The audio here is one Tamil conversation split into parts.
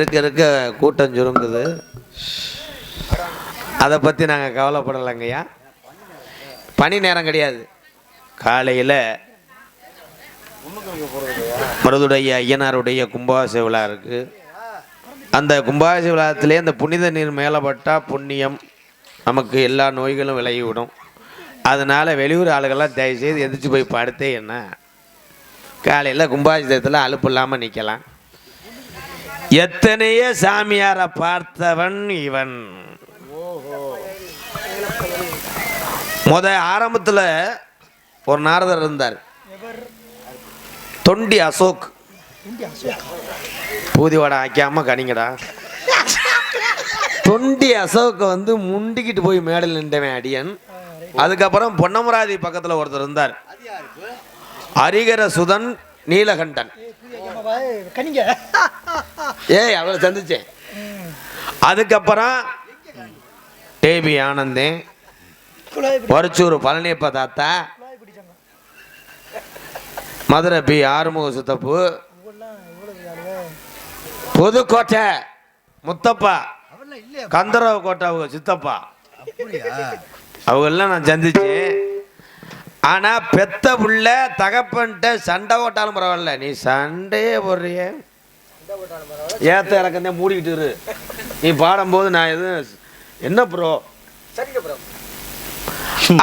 இருக்க இருக்க கூட்டம் சுருங்குது? அதை பற்றி நாங்கள் கவலைப்படலைங்கய்யா. பனி நேரம் கிடையாது. காலையில் மருதுடைய ஐயனாருடைய கும்பாபிஷேக விழா இருக்குது அந்த கும்பாபிஷேக விழாத்திலே அந்த புனித நீர் மேலே பட்டால் புண்ணியம். நமக்கு எல்லா நோய்களும் விலகி விடும் அதனால் வெளியூர் ஆளுகள்லாம் தயவுசெய்து எந்திரிச்சு போய் படுத்தே என்ன. காலையில் கும்பாபிஷேகத்தில் அலுப்பு இல்லாமல் நிற்கலாம் எத்தனையோ சாமியாரை பார்த்தவன் இவன். முத ஆரம்பத்தில் ஒரு நாரதர் இருந்தார். தொண்டி அசோக். பூதி வடை ஆக்காம கனிங்கடா. தொண்டி அசோக்கை வந்து முண்டிக்கிட்டு போய் மேடையில் நின்றவன் அடியன். அதுக்கப்புறம் பொன்னமராதி பக்கத்தில் ஒருத்தர் இருந்தார். அரிகர சுதன் நீலகண்டன். கனிங்க. ஏய் அவளை சந்திச்சேன் அதுக்கப்புறம் டேபி ஆனந்தன் குழாய் வருச்சூர் பழனியப்ப தாத்தா மதுரை பி ஆறுமுக சுத்தப்பு புதுக்கோட்டை முத்தப்பா கந்தரவ கோட்டை அவங்க சித்தப்பா. அப்படியா? அவங்கெல்லாம் நான் சந்திச்சேன் ஆனா பெத்த புள்ள தகப்பன்ட்ட சண்டை ஓட்டாலும் பரவாயில்ல. நீ சண்டையே போடுறிய. ஏத்த இறக்கந்தே மூடிக்கிட்டு இரு. நீ பாடும்போது நான் எதுவும் என்ன ப்ரோ சரிங்க ப்ரோ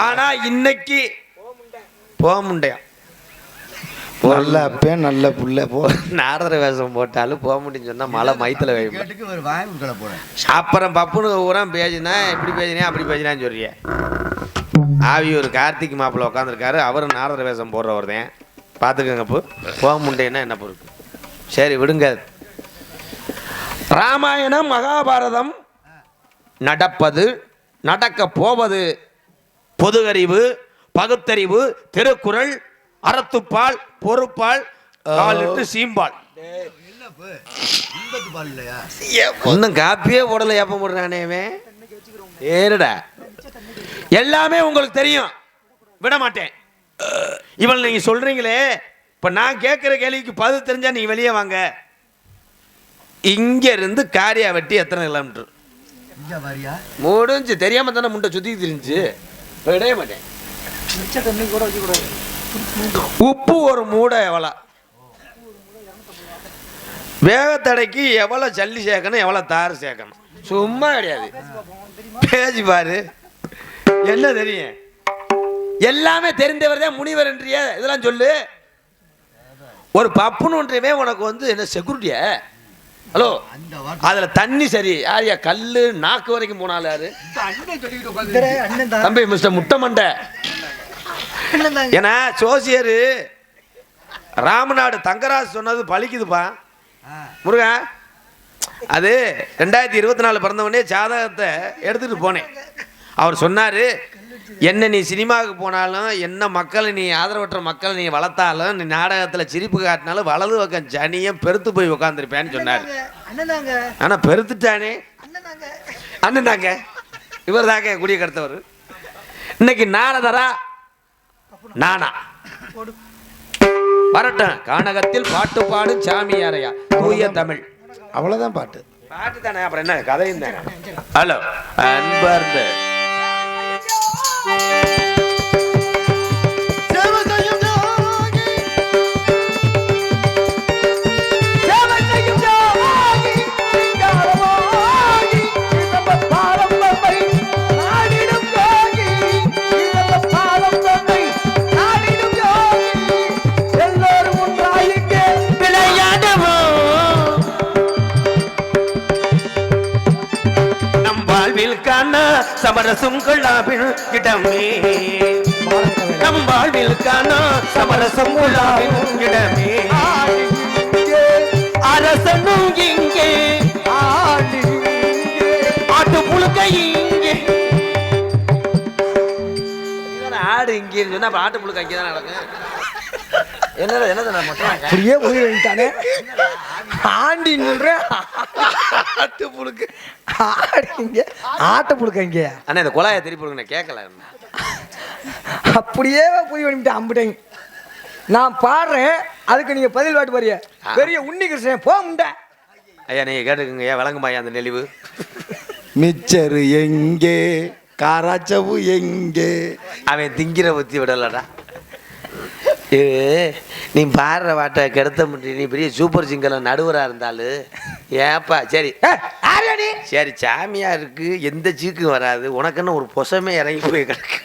ஆனா இன்னைக்கு போக முடியும் நல்ல அப்பேன் நல்ல புள்ள போ. நாரதர வேஷம் போட்டாலும் போக முடியும்னு சொன்னா மழை மைத்துல வைப்பேன். அப்புறம் பப்புனு ஊரா பேசினா இப்படி பேசினேன் அப்படி பேசினான்னு சொல்றிய. ஆவியூர் கார்த்திக் மாப்பிள்ள உட்காந்துருக்காரு அவரும் நாரதர வேஷம் போடுறவர் தான் பார்த்துக்கோங்க இப்போ போக முடியும்னா என்ன பொறுப்பு? சரி விடுங்க. ராமாயணம் மகாபாரதம் நடப்பது நடக்க போவது பொதுகறிவு பகுத்தறிவு திருக்குறள் அறத்துப்பால் பொறுப்பால் காலிட்டு சீம்பால். என்னப்பு இன்பத்து பால் இல்லையா? ஒன்றும் காப்பியே போடல ஏப்ப போடுறானே இவன். ஏறுடா. எல்லாமே உங்களுக்கு தெரியும். விட மாட்டேன் இவள் நீங்க சொல்றீங்களே இப்ப நான் கேட்குற கேள்விக்கு பதில் தெரிஞ்சா நீங்க வெளியே வாங்க. இங்க இருந்து காரியா வெட்டி எத்தனை கிலோமீட்டர்? முடிஞ்சு தெரியாம தானே முண்டை சுத்தி தெரிஞ்சு விடவே மாட்டேன். உப்பு ஒரு மூடை எவ்வளோ? வேகத்தடைக்கு எவ்வளோ ஜல்லி சேர்க்கணும் எவ்வளோ தார் சேர்க்கணும். சும்மா கிடையாது. பேசி பாரு. என்ன தெரியும்? எல்லாமே தெரிந்தவர் தான் முனிவர் என்றிய. இதெல்லாம் சொல்லு. ஒரு பப்புனுன்றவே உனக்கு வந்து என்ன செக்யூரிட்டியா ஹலோ அதில் தண்ணி சரி. யாரியா கல்லு நாக்கு வரைக்கும் போனாலும் யாரு? தம்பி மிஸ்டர் முட்டை மண்டை ஏன்னா சோசியரு ராமநாடு தங்கராஜ் சொன்னது பலிக்குதுப்பா முருகா அது ரெண்டாயிரத்தி இருபத்தி நாலு பிறந்தவொடனே ஜாதகத்தை எடுத்துட்டு போனேன். அவர் சொன்னார் என்ன நீ சினிமாவுக்கு போனாலும் என்ன மக்களை நீ ஆதரவற்ற மக்களை நீ வளர்த்தாலும் நீ நாடகத்தில் சிரிப்பு காட்டினாலும் வலது பக்கம் ஜனியம் பெருத்து போய் உட்காந்துருப்பேன்னு சொன்னார். ஆனால் பெருத்துட்டானே அண்ணன் தாங்க அண்ணன் தாங்க இவர் தாங்க குடிய கடத்தவர். இன்னைக்கு நாரதரா நானா. போடு. வரட்டும். கானகத்தில் பாட்டு பாடும் சாமியாரையா. தூய தமிழ். அவ்வளோதான் பாட்டு. பாட்டு தானே அப்புறம் என்ன கதையும் தானே ஹலோ அன்பார்ந்த. நம் கொள்ளாவின் இடமே நம் வாழ்வில் காணா சமரசம் கொள்ளாவின் இடமே அரசனும் இங்கே. ஆட்டு புழுக்க இங்கே. ஆடு இங்கே சொன்னா அப்ப ஆட்டு புழுக்க அங்கே தான் நடக்கும்? என்னடா என்னது அப்படியே போய் வந்துட்டானே ஆண்டின்னு சொல்றேன் ஆட்டு புழுக்கு. ஆடிங்க ஆட்டை புடுக்கங்க அண்ணா இந்த குழாயை திருப்பி கொடுங்க நான் கேட்கல. அப்படியே போய் வந்துட்டேன் அம்பிட்டேங்க நான் பாடுறேன் அதுக்கு நீங்க பதில் பாட்டு பாரிய பெரிய உன்னி கிருஷ்ணன் போ முண்டை. ஐயா நீங்க கேட்டுக்குங்க ஐயா விளங்குமாய்யா அந்த நெளிவு? மிச்சரு எங்கே காராச்சவு எங்கே? அவன் திங்கிற புத்தி விடலடா. ஏ நீ பாடுற பாட்டை கெடுத்த முடியும் நீ பெரிய சூப்பர் சிங்கர்ல நடுவரா இருந்தாலும் ஏப்பா சரி. சரி சாமியா இருக்கு எந்த சீக்கும் வராது உனக்குன்னு ஒரு பொசமே இறங்கி போய் கிடக்கு.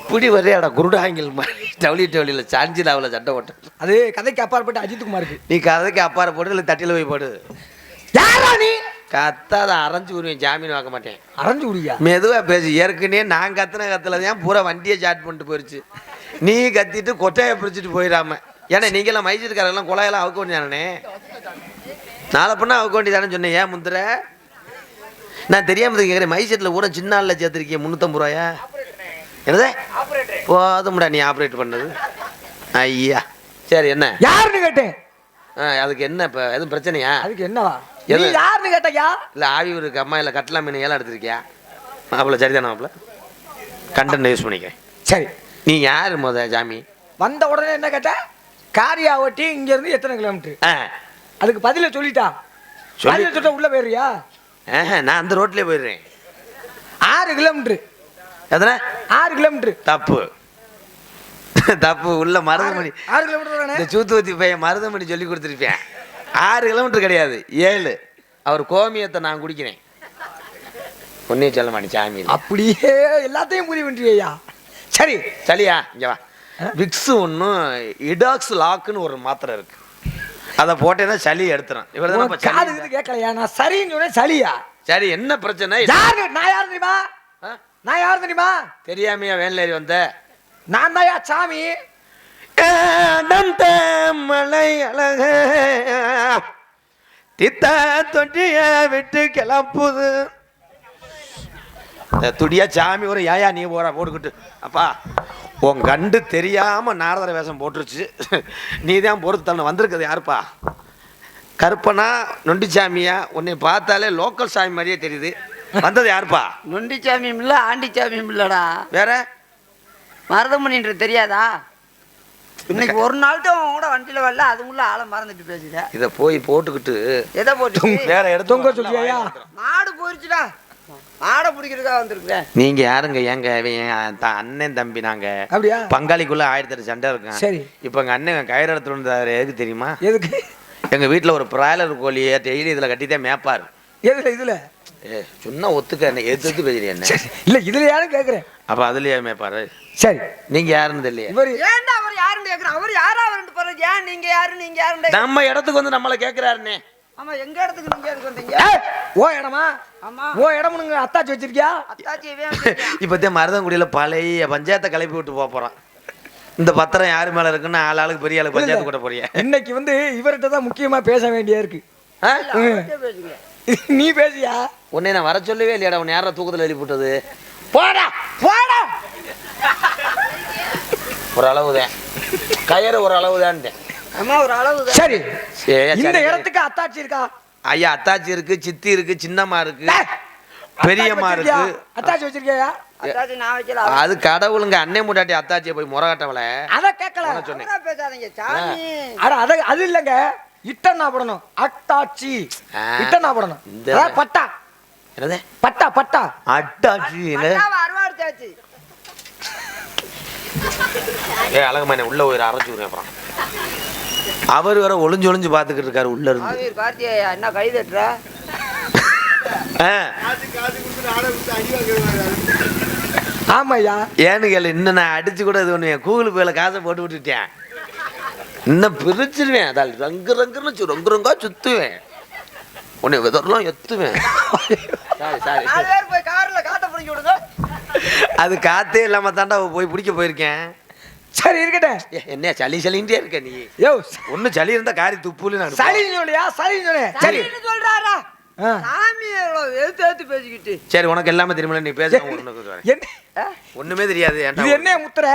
இப்படி வரையாடா குருடாங்கில் மாதிரி டவுளி டவுளியில் சாஞ்சிலாவில் சண்டை ஓட்ட அது கதைக்கு அப்பாற்பட்ட அஜித் குமாருக்கு நீ கதைக்கு அப்பாற போடு இல்லை தட்டியில் போய் போடு. யாரா நீ? கத்தாத அரைஞ்சு விடுவேன் ஜாமீன் வாங்க மாட்டேன். அரைஞ்சு விடியா மெதுவா பேசு ஏற்கனவே நான் கத்துன கத்துல தான் பூரா வண்டியை ஸ்டார்ட் பண்ணிட்டு போயிருச்சு. நீ கத்திட்டு கொட்டையை பிடிச்சிட்டு போயிடாம. ஏன்னா நீங்களாம் மைசூர்காரெல்லாம் குழாயெல்லாம் அவுக்க வேண்டியானே நாளை பண்ணா அவுக்க வேண்டியதானே சொன்னேன். ஏன் முந்திர? நான் தெரியாம கேட்குறேன் மைசூரில் கூட சின்ன ஆளில் சேர்த்துருக்கேன் முந்நூற்றம்பது ரூபாயா? என்னது? போதும்டா நீ ஆப்ரேட் பண்ணது. ஐயா. சரி என்ன? யாருன்னு கேட்டேன்? ஆ, அதுக்கு என்ன இப்போ? எதுவும் பிரச்சனையா? அதுக்கு என்னவா? எது? யாருன்னு கேட்டயா இல்லை ஆவி இருக்கு அம்மா இல்லை கட்லா மீன் ஏலம் எடுத்திருக்கியா? மாப்பிள்ள சரிதானே மாப்பிள்ள? கண்டென்ட் யூஸ் பண்ணிக்கிறேன். சரி. நீ யார் முத ஜாமி? வந்த உடனே என்ன கேட்ட காரியா ஓட்டி இங்க இருந்து எத்தனை கிலோமீட்டர்? அதுக்கு பதில சொல்லிட்டா. சொல்லி- பதில சொல்லிட்டா உள்ள ஆஹா, நான் அந்த ரோட்லேயே போயிடுறேன். ஆறு கிலோமீட்டர். எத்தனை? ஆறு கிலோமீட்டர். தப்பு. தப்பு உள்ள மருதமணி. ஆறு கிலோமீட்டர் இந்த சூத்துவத்தி பையன் மருதமணி சொல்லி கொடுத்துருப்பேன். ஆறு கிலோமீட்டர் கிடையாது ஏழு. அவர் கோமியத்தை நான் குடிக்கிறேன். ஒன்றையும் சொல்ல மாட்டேன் சாமி. அப்படியே எல்லாத்தையும் முடிவு பண்ணியா சரி சரியா இங்க வா. விக்ஸ் ஒன்றும் இடாக்ஸ் லாக்குன்னு ஒரு மாத்திரை இருக்கு. அதை போட்டேன்னா சளி எடுத்துரும். இவர் தானே காது இது கேட்கலையா? நான் சரின்னு சொன்னேன் சளியா? சரி என்ன பிரச்சனை? யாரு? நான் யாரு தெரியுமா? நான் யாரு தெரியுமா? தெரியாமையா வேன்லேறி வந்த? நான் தான்யா சாமி. ஏனந்த மலை அழக. தித்த தொட்டிய விட்டு கிளப்புது துடியா சாமி ஒரு ஏயா நீ போற போட்டுக்கிட்டு. அப்பா உன் கண்டு தெரியாம நாரதர வேஷம் போட்டுருச்சு. நீ தான் பொறுத்து தண்ணி வந்திருக்குது யாருப்பா? கருப்பனா நொண்டிச்சாமியா? உன்னை பார்த்தாலே லோக்கல் சாமி மாதிரியே தெரியுது. வந்தது யாருப்பா? நொண்டிச்சாமியும் இல்ல ஆண்டிச்சாமியும் இல்லடா. வேற? மருதமணின்ற தெரியாதா? இன்னைக்கு ஒரு நாள் தான் உன் கூட வண்டியில வரல அதுக்குள்ள ஆளை மறந்துட்டு பேசுற இதை போய் போட்டுக்கிட்டு எதை போட்டு வேற இடத்துல மாடு போயிருச்சுடா. மாடை பிடிக்கிறதா வந்திருக்கிறேன் நீங்க யாருங்க? ஏங்க அண்ணன் தம்பி நாங்க. அப்படியா? பங்காளிக்குள்ள ஆயிரத்தி எட்டு சண்டை இருக்கும். சரி. இப்போ எங்க அண்ணன் கயிறு எடுத்துட்டு வந்தாரு. எதுக்கு தெரியுமா? எதுக்கு? எங்க வீட்ல ஒரு பிராய்லர் கோழியை டெய்லி இதுல கட்டிதான் மேப்பாரு எதுல இதுல? ஏ சொன்னா ஒத்துக்க என்ன? எது எது பேசுறீ என்ன? இல்ல இதுல யாரும் கேக்குறேன். அப்ப அதுலயே மேப்பாரு சரி. நீங்க யாருன்னு தெரியல இவர் ஏன்டா அவர் யாருன்னு கேக்குறான் அவர் யாரா அவர்னு போறது ஏன் நீங்க யாரு நீங்க யாருன்னு? நம்ம இடத்துக்கு வந்து நம்மளை கேக்குறாருண்ணே ஆமா எங்க இடத்துக்கு நீங்க எதுக்கு வந்தீங்க? ஓ இடமா? ஓ இடமுனுங்க அத்தாச்சி வச்சிருக்கியா. இப்போத்தே மருதங்குடியில பழைய பஞ்சாயத்தை கிளப்பி விட்டு போக போறான். இந்த பத்திரம் யாரு மேல இருக்குன்னு ஆள் ஆளுக்கு பெரிய ஆளுக்கு பஞ்சாயத்து கூட போறிய. இன்னைக்கு வந்து இவர்கிட்ட தான் முக்கியமா பேச வேண்டியா இருக்கு. நீ பேசியா? உன்னை நான் வர சொல்லவே இல்லையாடா உன்னை யாரா தூக்கத்துல எழுப்பி விட்டது போடா போடா. ஒரு அளவுதான் கயிறு ஒரு அளவுதான்ட்டேன் ஆமா ஒரு அளவு சரி. சரி, இந்த. இடத்துக்கு அத்தாச்சி இருக்கா? ஐயா அத்தாச்சி இருக்கு சித்தி இருக்கு சின்னம்மா இருக்கு பெரியம்மா? இருக்கு. அத்தாச்சி வச்சிருக்கியா? அத்தாச்சி நான் வைக்கல அது கடவுளுங்க அன்னை முட்டாட்டி அத்தாச்சியை போய் முறகட்டவள அத கேட்கல. சொன்னேன். அவரா பேசாதீங்க சாமி. அட அத அது இல்லங்க. இட்டனா போடணும். அட்டாச்சி. இட்டனா போடணும். இந்த- பட்டா. என்னது? பட்டா பட்டா. அட்டாச்சி. அருவாடுச்சாச்சு. ஏ அழகமான உள்ள போய் அரைச்சு விடுறேன் அப்புறம். அவர் வேற ஒளிஞ்சு ஒளிஞ்சு பாத்துக்கிட்டு இருக்காரு உள்ள இருந்து. கார்த்தியா என்ன கை தட்டுற? ஆமாய்யா. ஏன்னு கேளு இன்னும் நான் அடிச்சு கூட இது பண்ணுவேன் கூகுள் பேல காசை போட்டு விட்டுட்டேன். இன்னும் பிரிச்சிருவேன். அதால் ரங்கு ரங்குன்னு ரங்கு ரங்கா சுத்துவேன். உன்னை விதரெல்லாம் எத்துவேன். Sorry sorry. அது காத்தே இல்லாம தாண்டா போய் பிடிக்க போயிருக்கேன். சரி இருக்கட்டும் ஏ, என்ன சளி சளின்றே இருக்க நீ? யோ ஒண்ணு சளி இருந்தா காரி துப்புல நான் சளி சொல்லியா? சளி சொன்னேன் சரி சரின்னு சொல்றாரா? சரி உனக்கு எல்லாமே தெரியுமில்ல நீ பேச ஒண்ணுமே தெரியாது இது என்ன முத்திரை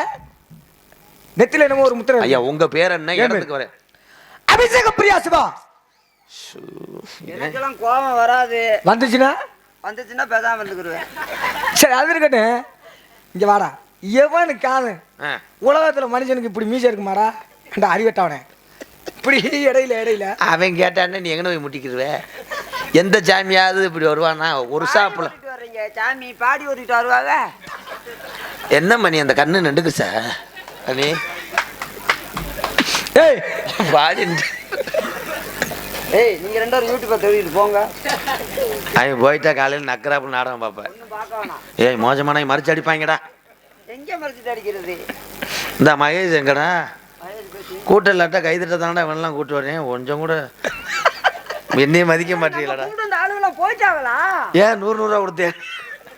நெத்தில என்னமோ ஒரு முத்திரை ஐயா உங்க பேர் என்ன? இடத்துக்கு வரேன். அபிஷேக பிரியா சிவா. எனக்கெல்லாம் கோபம் வராது. வந்துச்சுன்னா? வந்துச்சுன்னா பேசாம இருந்துக்கிடுவேன் சரி அது இருக்கட்டும். இங்க வாடா. எவனுக்காவது ஆ. உலகத்துல மனுஷனுக்கு இப்படி மீசை இருக்குமாடா? அந்த அறிவட்டவனே. இப்படி இடையில இடையில. அவன் கேட்டானே நீ எங்கன போய் முட்டிக்கிடுவ எந்த சாமியாவது இப்படி வருவானா ஒரு சாப்பிட சாமி பாடி ஓட்டிட்டு வருவாங்க என்ன மணி அந்த கண்ணு நண்டுக்கு சார் அண்ணி. ஏய்! பாடி ஏய் நீங்க ரெண்டு பேரும் யூடியூப்பை தேடிட்டு போங்க. அவன் போயிட்டா காலையில் நக்கராப்பு நாடகம் பார்ப்பேன். ஏய் மோசமான மறிச்சு அடிப்பாங்கடா. எங்க மறைச்சிட்டு அடிக்கிறது இந்த மகேஷ் எங்கடா? கூட்டம் இல்லாட்டா கைதிட்ட தானடா இவனெல்லாம் கூட்டு வரேன். கொஞ்சம் கூட என்னையும் மதிக்க மாட்டீங்களடா? போயிட்டாங்களா ஏன் நூறு நூறுரூவா கொடுத்தேன்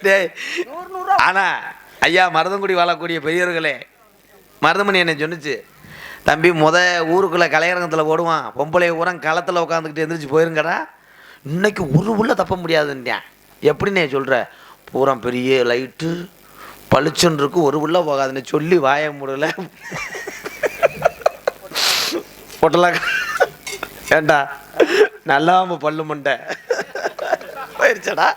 டேய். ஆனா ஐயா மருதங்குடி வாழக்கூடிய பெரியவர்களே மருதமணி என்ன சொன்னுச்சு தம்பி முத ஊருக்குள்ள கலையரங்கத்தில் ஓடுவான் பொம்பளை ஊரம் களத்தில் உட்காந்துக்கிட்டு எந்திரிச்சு போயிருங்கடா. இன்னைக்கு ஒரு உள்ள தப்ப முடியாதுன்றான் எப்படிண்ணே சொல்ற. பூரா பெரிய லைட்டு பளிச்சுன்னு இருக்கு ஒரு உள்ள போகாதுன்னு சொல்லி வாய முடியல பொட்டலாம் ஏண்டா? நல்லாம பல்லு மண்டை. போயிருச்சடா.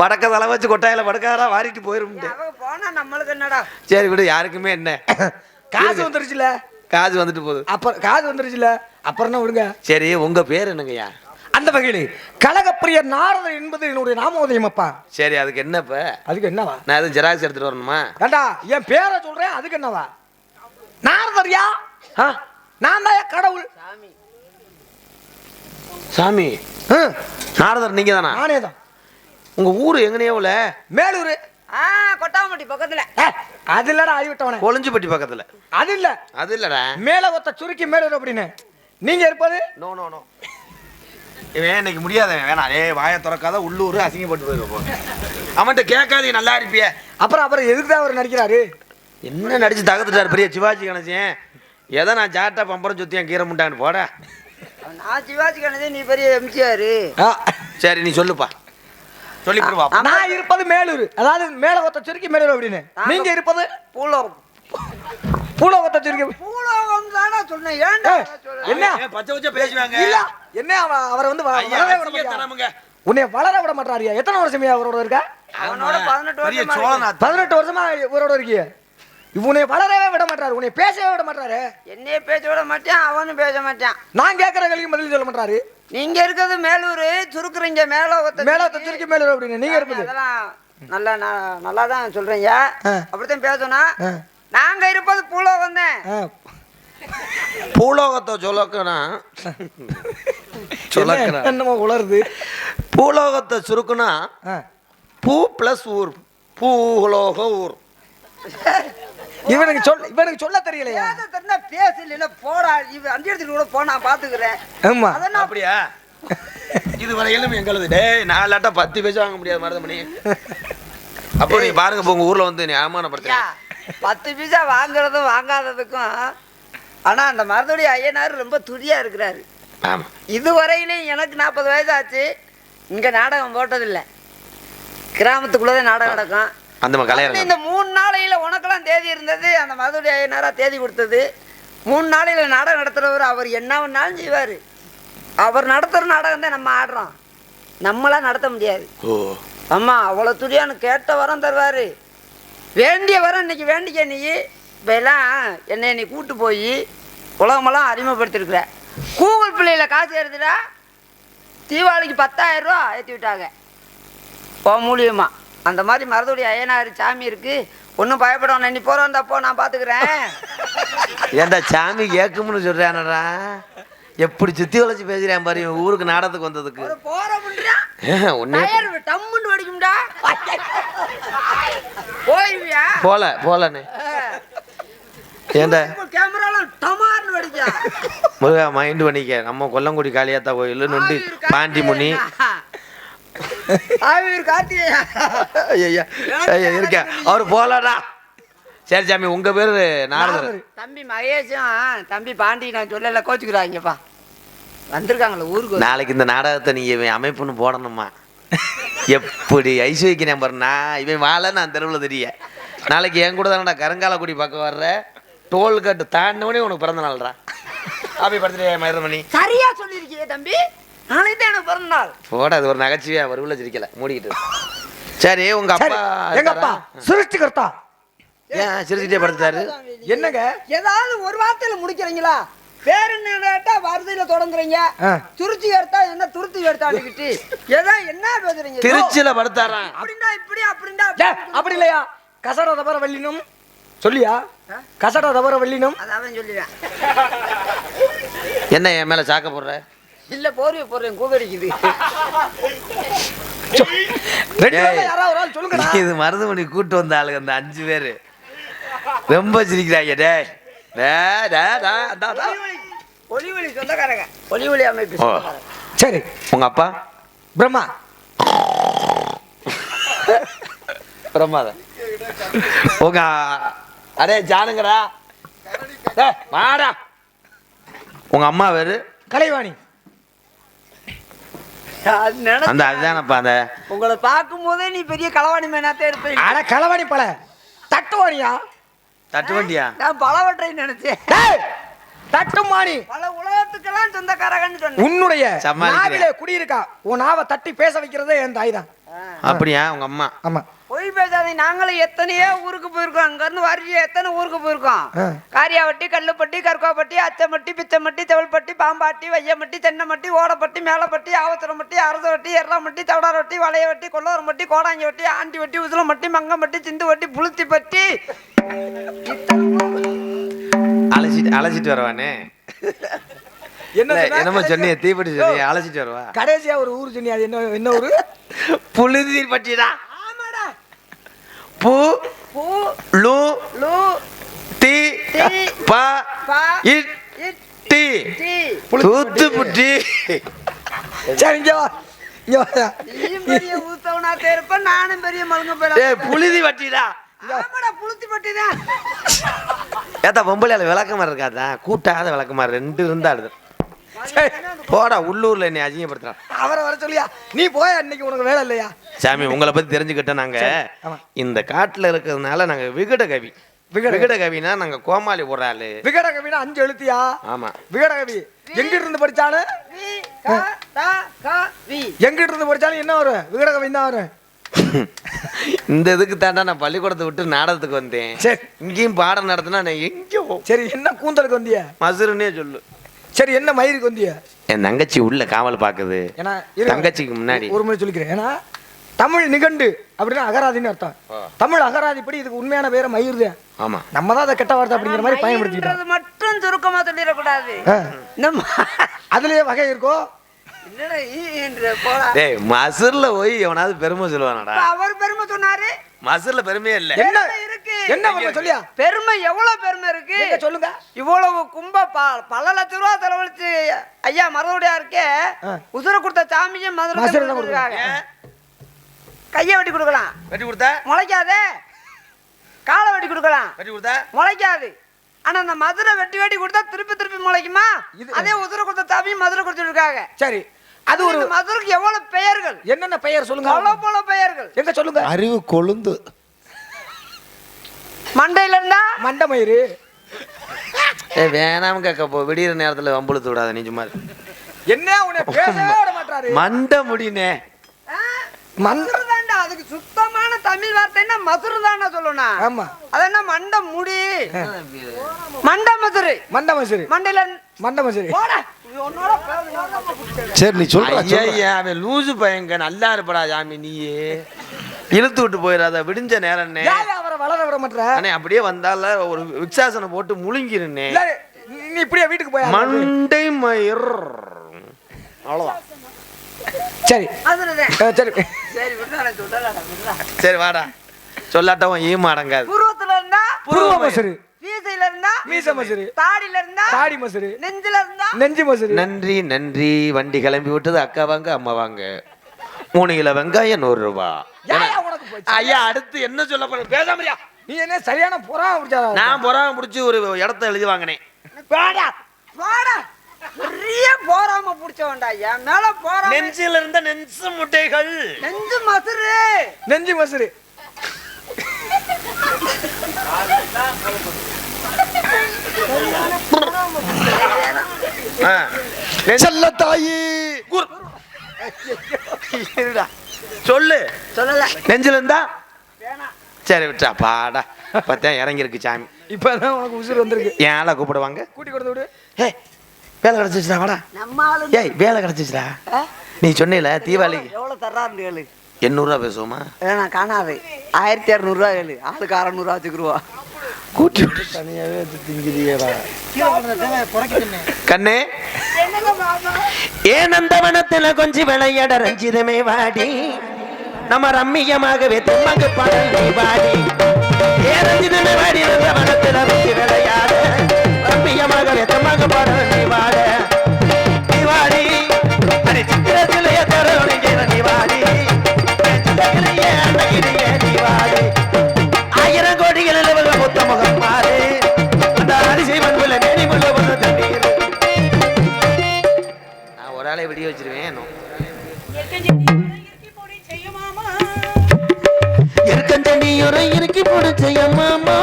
வடக்க தலை வச்சு கொட்டாயில வடக்காரா வாரிட்டு போயிரும் போனா நம்மளுக்கு என்னடா? சரி விடு யாருக்குமே என்ன? காசு வந்துருச்சுல? காசு வந்துட்டு போகுது. அப்புறம் காசு வந்துருச்சுல? அப்புறம் என்ன விடுங்க? சரி உங்க பேர் என்னங்கய்யா? அந்த வகையில் கழகப்பிரியர் நாரதர் என்பது என்னுடைய நாமோதயம் அப்பா. சரி அதுக்கு என்ன இப்ப? அதுக்கு என்னவா? நான் எதுவும் ஜெராக்ஸ் எடுத்துட்டு வரணுமா? ஏண்டா என் பேரை சொல்றேன் அதுக்கு என்னவா? நாரதர்யா? ஆ, நான் தான் கடவுள். சாமி. சாமி? ம், நாரதர் நீங்க தானா? நானே தான். உங்க ஊர் எங்கனையோல மேலூர். ஆ கொட்டாமட்டி பக்கத்துல. அது இல்லடா அறிவிட்டவனே கொளிஞ்சுப்பட்டி பக்கத்துல. அது இல்ல. அது இல்லடா. மேல ஒத்த சுருக்கி மேலூர் அப்படின்னு. நீங்க இருப்பது? நோ நோ நோ இவன் இன்னைக்கு முடியாதவன்? வேணாம். ஏய் வாயை திறக்காத உள்ளூர் அசிங்கப்பட்டு போயிருக்க அவன்கிட்ட கேட்காதீங்க நல்லா இருப்பியே. அப்புறம் அப்புறம் எதுக்கு தான் அவர் நடிக்கிறாரு? என்ன நடிச்சு தகத்துட்டார் பெரிய சிவாஜி கணேசன்? எதை நான் ஜாட்டா பம்பரம் சுத்தி என் கீரை முட்டான்னு போட? நான் சிவாஜி கணேசன் நீ பெரிய எம்ஜிஆர். சரி நீ சொல்லுப்பா. சொல்லி நான் இருப்பது மேலூர். அதாவது மேல ஒத்த சுருக்கி மேலூர் அப்படின்னு. நீங்க இருப்பது பூலோகம். பூல ஒத்த சுருக்கி. பூலோகம் தானே சொன்னேன் ஏய், என்ன? பச்சை வச்சா பேசுவாங்க? என்ன அவ- அவரை வந்து. உன்னை வளர விட மாட்டாரியா? எத்தனை வருஷமே அவரோட இருக்கா? அவனோட பதினெட்டு பெரிய வருஷமா. பதினெட்டு வருஷமா இவரோட இருக்கிய. உன்னை வளரவே விட மாட்டாரு. உன்னை பேசவே விட மாட்டாரு. என்னைய பேச விட மாட்டான் அவனும் பேச மாட்டான். நான் கேட்கற கேள்விக்கு பதில் சொல்ல மாட்டாரு. நீங்க இருக்கிறது மேலூர் சுருக்குறீங்க மேலோகத்தை மேல ஒத்த சுருக்கி மேலூர் அப்படின்னு. நீங்க இருப்பது. நல்லா நல்லா தான் சொல்றீங்க. அப்படித்தான் பேசணும். நாங்க இருப்பது பூலோகம் தான் ஆ. பூலோகத்தை சொல்லக்கனா என்னமோ உளருது பூலோகத்தை சுருக்குனா. பூ பிளஸ் ஊர். பூலோக ஊர். இவனுக்கு சொல்ல இவனுக்கு சொல்ல தெரியலையா. தெரிஞ்சா பேச இல்ல போடா இவ அஞ்சு இடத்துக்கு கூட போ நான் பாத்துக்கிறேன். ஆமா. அதெல்லாம் அப்படியா? இது வரையிலும் எங்களது டேய் நான் இல்லாட்டா பத்து பேச வாங்க முடியாது மருதமணி. அப்போ நீ பாருங்க உங்க ஊர்ல வந்து நீ ஐயா, அவமானப்படுத்த பத்து பைசா வாங்குறதும் வாங்காததுக்கும் ஆனா அந்த மருதுடைய ஐயனார் ரொம்ப துடியா இருக்கிறாரு. ஆமா. இதுவரையிலும் எனக்கு நாற்பது வயசு ஆச்சு இங்க நாடகம் போட்டதில்லை. கிராமத்துக்குள்ளதான் நாடகம் நடக்கும். அந்த கலையரங்கம். இந்த மூணு நாளையில உனக்கெல்லாம் தேதி இருந்தது அந்த மதுரை ஐயனாரா தேதி கொடுத்தது. மூணு நாளையில நாடகம் நடத்துறவர் அவர் என்ன வேணாலும் செய்வார். அவர் நடத்துகிற நாடகம் தான் நம்ம ஆடுறோம். நம்மளாம் நடத்த முடியாது. ஓ. அம்மா அவ்வளோ துடியான்னு கேட்ட வரம் தருவார். வேண்டிய வரம் இன்னைக்கு வேண்டிக்க நீ. இப்போ எல்லாம் என்னை நீ கூட்டு போய் உலகமெல்லாம் அறிமுகப்படுத்திருக்கிற கூகுள் பிள்ளையில காசு ஏறுதுடா. தீபாவளிக்கு பத்தாயிரம் ரூபா ஏற்றி விட்டாங்க. போ மூலியமா. அந்த மாதிரி மருதுடைய ஐயனார் சாமி இருக்கு. ஒன்றும் பயப்பட வேணாம். நீ போகிறோம் தப்போ நான் பார்த்துக்கிறேன் ஏன்டா சாமி கேட்கும்னு சொல்றானடா? எப்படி சுத்தி வளைச்சு பேசுறேன் பாரு ஊருக்கு நாடகத்துக்கு வந்ததுக்கு. போல போலண்ணே வெடிக்கா. முருகா மைண்ட் பண்ணிக்க. நம்ம கொல்லங்குடி காளியாத்தா கோயில் நொண்டி பாண்டி முனி. இருக்க. அவர் போலாடா சரி சாமி உங்க பேரு நாரதர். தம்பி மகேஷும் தம்பி பாண்டி நான் சொல்லல கோச்சுக்கிறாங்கப்பா. வந்திருக்காங்களே ஊருக்கு. நாளைக்கு இந்த நாடகத்தை நீ இவன் அமைப்புன்னு போடணுமா? எப்படி? ஐஸ் வைக்கிறேன் பாரு. நான் இவன் வாழ நான் தெருவில் தெரிய. நாளைக்கு என் கூட தானடா கருங்காலக்குடி பக்கம் வர்ற? டோல் கட்டு தாண்டினவனே உனக்கு பிறந்த நாள்டா. ஹாப்பி பர்த்டே மயிரமணி சரியா சொல்லியிருக்கியே தம்பி? நாளைக்கு தான் எனக்கு பிறந்த நாள். போட அது ஒரு நகைச்சுவையா ஒரு உள்ள சிரிக்கல. மூடிக்கிட்டு. சரி உங்க அப்பா எங்க அப்பா சிருஷ்டிகர்த்தா ஏன் சிரிச்சுட்டே படுத்தாரு என்னங்க? ஏதாவது ஒரு வார்த்தையில முடிக்கிறீங்களா? வேற என்ன கேட்டா வார்த்தையில தொடங்குறீங்க. துருத்தி எடுத்தா என்ன துருத்தி எடுத்தாண்டுக்கிட்டு ஏதோ என்ன பேசுறீங்க? திருச்சியில படுத்தாராம் அப்படின்னா இப்படி அப்படின்னா ஏ, அப்படி இல்லையா கசட தவற வல்லினும் சொல்லியா? கசட தவற வல்லினும் அதான் சொல்லுவேன் என்ன என் மேல சாக்க போடுற? இல்ல போர்வை போடுறேன் சொல்லுங்கடா. இது மருதுமணி கூட்டு வந்த ஆளுங்க அந்த அஞ்சு பேரு. ரொம்ப சிரிக்கிறாங்க டா, டா. ஒளி ஒளி சொந்தக்காரங்க. ஒளி ஒளி அமைப்பு. சரி. உங்க அப்பா? பிரம்மா. பிரமாதம் உங்க அடே ஜானுங்கடா. டேய், வாடா. உங்க அம்மா பேரு கலைவாணி. அந்த அதுதானப்பா அந்த. உங்களை பார்க்கும் போதே நீ பெரிய களவாணி மேனாத்தே இருப்பீங்க அட களவாணி பல. தட்டுவாணியா? தட்டுவண்டியா? நான் பலவற்றை நினைச்சேன். டேய், தட்டுமானி பல உலகத்துக்கெல்லாம் சொந்தக்காரங்கன்னு சொன்னேன். உன்னுடைய. நாவிலே குடியிருக்கா. உன் நாவை தட்டி பேச வைக்கிறதே என் தாய் தான். அப்படியா உங்க அம்மா? ஆமா. பொய் பேசாதீங்க. நாங்களும் எத்தனையோ ஊருக்கு போயிருக்கோம். அங்க இருந்து வரிசையா எத்தனை ஊருக்கு போயிருக்கோம். காரியாவட்டி கல்லுப்பட்டி கற்காப்பட்டி அச்சமட்டி பிச்சமட்டி செவல்பட்டி பாம்பாட்டி வையமட்டி தென்னமட்டி ஓடப்பட்டி மேலப்பட்டி ஆவத்துரம்பட்டி அரசவட்டி எர்லாமட்டி தவடாரொட்டி வளையவட்டி கொல்லவரம்பட்டி கோடாங்கி வட்டி ஆண்டி வட்டி உசிலம்பட்டி மங்கம்பட்டி சிந்து வட்டி புளுத்திப்பட்டி. அழைச்சிட்டு அழைச்சிட்டு வரவானே. என்ன? என்னமோ சொன்னியே தீப்பெட்டி சொன்னியே அழைச்சிட்டு வருவா. கடைசியா ஒரு ஊர் சொன்னி அது என்ன என்ன ஊரு? புழுதி பட்டிடா ஆமாடா பூ பூ லு லு டி டி, பா பா, இட் டி டி. தூத்து புட்டி. சரி இங்க வா. இங்க வா. நீயும் பெரிய ஊத்தவனாத்தே இருப்ப நானும் பெரிய மழுங்க ஏ புழுதி வட்டிடா. ஏத்தா பொம்பளையால விளக்கமாறு இருக்காதா? கூட்டாத விளக்கமாறு ரெண்டு இருந்தா போடா உள்ளூர்ல என்னை அசிங்கப்படுத்துறான் அவரை வர சொல்லியா? நீ போய இன்னைக்கு உனக்கு வேலை இல்லையா? சாமி உங்களை பத்தி தெரிஞ்சுக்கிட்டோம் நாங்க. இந்த காட்டுல இருக்கிறதுனால நாங்க விகட கவி. விகட- கவினா நாங்க கோமாளி போடுற ஆளு. விகட கவினா அஞ்சு எழுத்தியா? ஆமா. விகட கவி எங்க இருந்து வி எங்க இருந்து படிச்சாலும் என்ன வரும்? விகட கவி தான் வரும். இந்த இதுக்கு தாண்டா நான் பள்ளிக்கூடத்தை விட்டு நாடகத்துக்கு வந்தேன். சரி. இங்கேயும் பாடம் நடத்தினா நான் எங்கேயோ சரி என்ன கூந்தலுக்கு வந்திய? மசுருன்னே சொல்லு. சரி என்ன மயிருக்கு வந்திய? என் தங்கச்சி உள்ள காவல் பாக்குது. ஏன்னா. தங்கச்சிக்கு முன்னாடி. ஒரு முறை சொல்லிக்கிறேன். ஏன்னா தமிழ் நிகண்டு அப்படின்னா அகராதின்னு அர்த்தம். தமிழ் அகராதிப்படி இதுக்கு உண்மையான பேரை மயிர் தான். ஆமா. நம்ம தான் அதை கெட்ட வார்த்தை அப்படிங்கிற மாதிரி பயன்படுத்திக்கிட்டோம். மயிர்ன்றது மட்டும் சுருக்கமா சொல்லிடக்கூடாது. அதுலயே வகை இருக்கோ டேய் மசுர்ல போய் எவனாவது பெருமை சொல்லுவானடா? அவர் பெருமை சொன்னாரு. மசுர்ல பெருமையே இல்ல. என்ன பெருமை இருக்கு? என்ன பண்ண சொல்லியா? பெருமை எவ்வளவு பெருமை இருக்கு? சொல்லுங்க? இவ்வளவு கும்ப பல லட்ச ரூபா செலவழிச்சு ஐயா மருதுடையா இருக்கே. உசுர கொடுத்த சாமியும் மதுரை கொடுத்துருக்காங்க கையை வெட்டி கொடுக்கலாம். வெட்டி கொடுத்தா? முளைக்காதே. காலை வெட்டி கொடுக்கலாம். வெட்டி கொடுத்தா? முளைக்காது. ஆனா அந்த மதுரை வெட்டி வெட்டி கொடுத்தா திருப்பி திருப்பி முளைக்குமா? இது- அதே உசுர கொடுத்த சாமியும் மதுரை கொடுத்துருக்காங்க சரி. அது ஒரு மதுரைக்கு எவ்வளவு பெயர்கள்? என்னென்ன பெயர் சொல்லுங்க? பல பல பெயர்கள். எங்க சொல்லுங்க? அறிவு கொழுந்து. மண்டையில இருந்தா மண்டமயிறு. ஏ வேணாம் கேட்க போ. விடியிற நேரத்துல வம்புழுத்து விடாத நீ சும்மா. என்ன உன்னை பேசவே விட மாட்டாரு மண்டை முடினே. மந்த மதுரை தாண்டா அதுக்கு சுத்தமான தமிழ் வார்த்தைன்னா மதுரை தானே சொல்லணும் ஆமா. அது என்ன மண்டை முடி மண்டை மதுரை மண்டமசிறு மண்டையில மண்டமசிறு போடா. உன்னோட பேசணும். சரி நீ சொல்ற ஐயா அவன் லூசு பையங்க நல்லா இருப்படா சாமி நீயே. இழுத்து விட்டு போயிடாத விடிஞ்ச நேரம்னே ஏன் அவரை வளர விட மாட்டற அண்ணே அப்படியே வந்தால ஒரு விக்ஸாசனை போட்டு முழுங்கிருந்தே இல்ல, நீ- இப்படியே வீட்டுக்கு போய் மண்டை மயிர். அவ்வளோதான் சரி. சரி. சரி. சரி வாடா. சொல்லாட்டவும் ஈம அடங்காது பூர்வத்துல இருந்தா புருவ மசிறு வி மீசையில இருந்தா மீச மசுரு தாடியில இருந்தா தாடி மசுரு நெஞ்சில இருந்தா நெஞ்சு மசுரு நன்றி நன்றி. வண்டி கிளம்பி விட்டது அக்கா வாங்க அம்மா வாங்க. மூணு கிலோ வெங்காயம் நூறு ரூபா? ஐயா அடுத்து என்ன சொல்ல போற? பேசாமரியா நீ என்ன சரியான புறா பிடிச்சாரா நான் பொறாம முடிச்சு ஒரு இடத்த எழுதி வாங்கினேன். போடா போடா பெரிய போறாம புடிச்சவன்டா என் மேல போறாம நெஞ்சில இருந்த நெஞ்சு முட்டைகள். நெஞ்சு மசுரு நெஞ்சு மசுரு செல்ல தாயி. சொல்லு. சொல்லல. நெஞ்சில இருந்தா? சரி விட்டா பாடா. பத்தேன் இறங்கிருக்கு சாமி. இப்பதான் உனக்கு உசுறு வந்திருக்கு. என் ஆளை கூப்பிடுவாங்க. கூட்டி கொடுத்து விடு. ஏய் வேலை கிடைச்சிச்சுடா வாடா. நம்ம ஆளு ஏய் வேலை கிடைச்சிச்சுடா. நீ சொன்னீல தீபாவளிக்கு. எவ்வளவு தர்றாருன்னு கேளு. எண்ணூறுரூவா பேசுவோமா? ஏ, நான் காணாது. ஆயிரத்தி இரநூறுவா கேளு. ஆளுக்கு அறநூறுவா வச்சுக்கிருவா. கூட்டி விட்டு தனியாவே கண்ணே. ஏன் கொஞ்சம் விளையாட ரஞ்சிதமே வாடி. நம்ம ரம்மியமாகவே தெம்மங்கு பாடல் வாடி. ஏ ரஞ்சிதமே வாடி நந்தவனத்துல கொஞ்சம் விளையாட? ரம்மியமாகவே தெம்மங்கு பாடல் வாட. வாடி. அடியுரை இறுக்கி பிடிச்ச அம்மாமா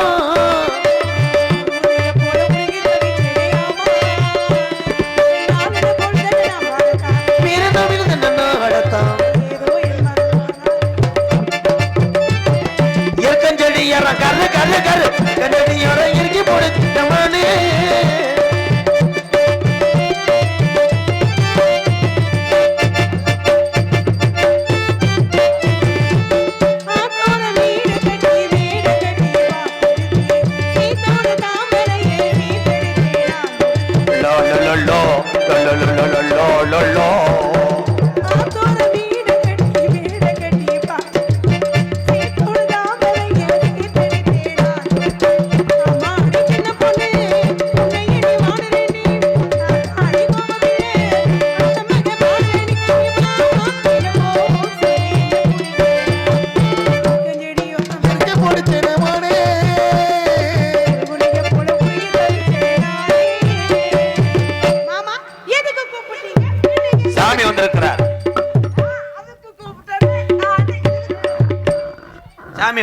கரு கரு கரு. கண்ணடியோட இறுக்கி போடு தமானே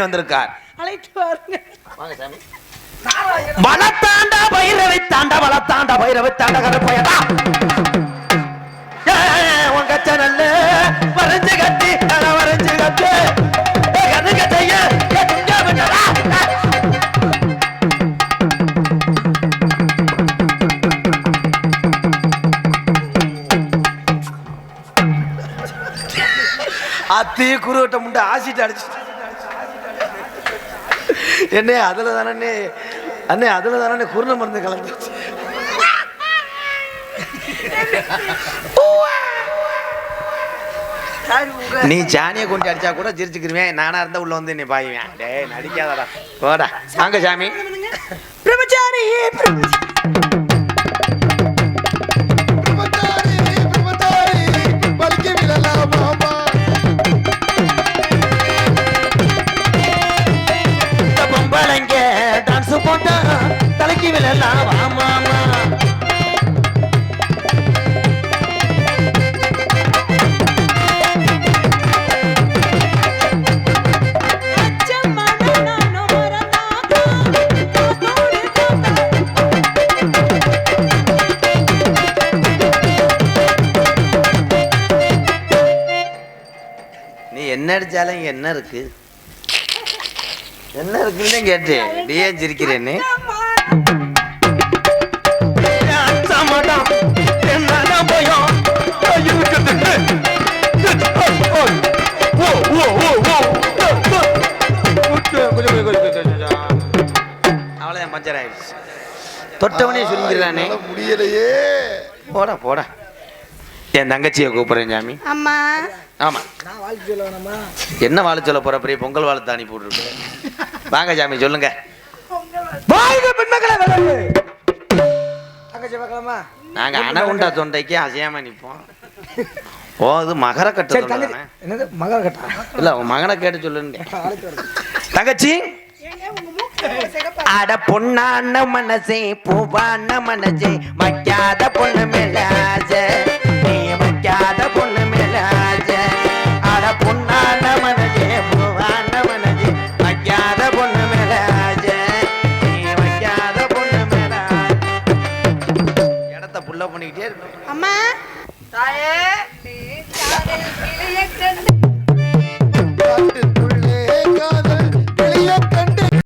வந்திருக்கார். அழைத்து பாருங்க வாங்க சாமி. வளத்தாண்டா பைரவை தாண்டா வளத்தாண்டா பைரவை தாண்டா கருப்பையடா உங்க சேனல்ல வரைஞ்சு கட்டி அட வரைஞ்சு கட்டு. கண்ணு கட்டைய அத்தி குருவட்ட முண்டை ஆசிட்டு அடிச்சு என்ன அதுல தானே அண்ணே அதுல தானே குருண மருந்து கலந்துச்சு நீ சாணியை கொண்டு அடிச்சா கூட சிரிச்சுக்கிருவேன் நானா இருந்தா உள்ள வந்து நீ பாயுவேன் டேய் நடிக்காதடா. போடா. வாங்க சாமி. பிரம்மச்சாரி, கட்டி என்ன அடிச்சாலும் என்ன இருக்கு? என்ன இருக்குன்னு கேட்டு டிஏ சிரிக்கிறேன்னு? அவ்வளோதான் பஞ்சர் ஆயிடுச்சு தொட்டவனே என்னால முடியலையே. போடா போடா. என் தங்கச்சியை கூப்பிடுறேன் சாமி அம்மா. ஆமா. என்ன வாழ சொல்ல போற பெரிய பொங்கல் வாழ்த்து அனுப்பி விட்ருக்கு வாங்க சாமி சொல்லுங்க. வாழ்க பெண்மக்களே விளங்கு தங்கச்சி பார்க்கலாமா? நாங்க அணகுண்டா தொண்டைக்கு அசையாம நிப்போம். ஓ இது மகர கட்டு தொண்டை தங்கச்சி தானே? என்னது மகர கட்டா? இல்ல உன் மகனை கேட்டு சொல்லுங்க அழைச்சு வரேன். தங்கச்சி? ஏங்க உங்க மூக்கு சிகப்பா அட பொண்ணான மனசே பூவான மனசே வைக்காத பொண்ணு மேல